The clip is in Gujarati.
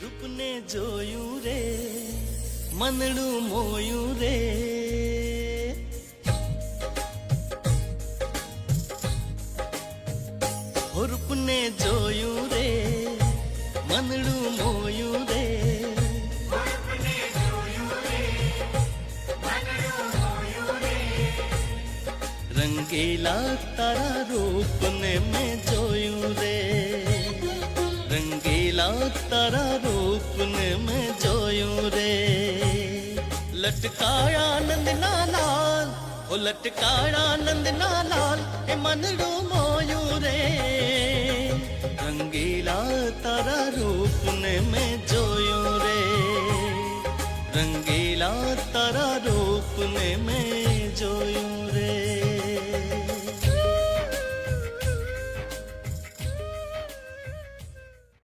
રૂપને જોયું રે, મનડું મોયું રે. રૂપને જોયું રે, મનડું મોયું રે. રંગીલા તારા રૂપને મેં રંગીલા તારા રૂપને મેં જોયું રે લટકાયા નંદના લાલ ઓ લટકાયા નંદના લાલ એ મનડું મોયું રે રંગીલા તારા રૂપને મેં જોયું રે રંગીલા તારા રૂપને મેં